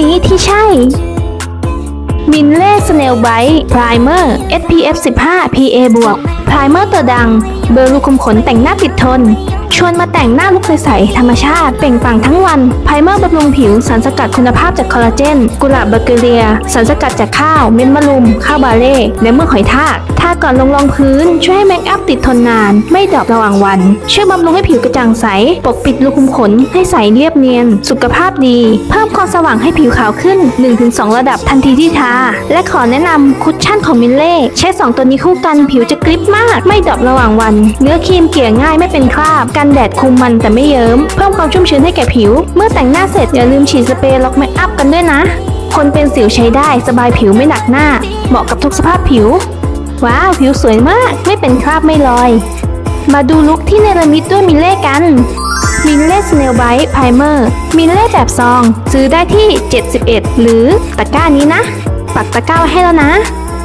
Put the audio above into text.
นี้ที่ใช่ มินเล่สเนลไบท์ไพรเมอร์ SPF 15 PA บวกไพรเมอร์ตัวดัง เบอร์ลูคุมขนแต่งหน้าติดทน ชวนมาแต่งหน้าลุกใสๆธรรมชาติเปล่งปลั่งทั้งวันไพรเมอร์บำรุงผิวสารสกัดคุณภาพจากคอลลาเจน กุหลาบเบอร์เกเรีย สารสกัดจากข้าว เม็ดมะรุม ข้าวบาเล่และเมือหอยทากทาก่อนลงรองพื้น ช่วยให้เมคอัพติดทนนาน ไม่ดรอประหว่างวัน ช่วยบำรุงให้ผิวกระจ่างใส ปกปิดรูขุมขนให้ใสเรียบเนียน สุขภาพดี เพิ่มความสว่างให้ผิวขาวขึ้น 1-2 ระดับทันทีที่ทา และขอแนะนำคุชชั่นของมิลเล่ใช้ 2 ตัวนี้คู่กันผิวจะกริบมาก ไม่ดรอประหว่างวันเนื้อครีมเกลี่ยง่ายไม่เป็นคราบ กันแดดคุมมันแต่ไม่เยิ้ม เพิ่มความชุ่มชื้นให้แก่ผิว เมื่อแต่งหน้าเสร็จอย่าลืมฉีดสเปรย์ล็อกเมคอัพกันด้วยนะ คนเป็นสิวใช้ได้สบายผิวไม่หนักหน้า เหมาะกับทุกสภาพผิว ว้าวผิวสวยมาก ไม่เป็นคราบไม่ลอย มาดูลุคที่เนรมิตด้วยมิลเล่กันมิลเล่สเนลไบท์ไพรเมอร์มิลเล่แบบซอง ซื้อได้ที่ 71 หรือตะกร้านี้นะ ปักตะกร้าให้แล้วนะ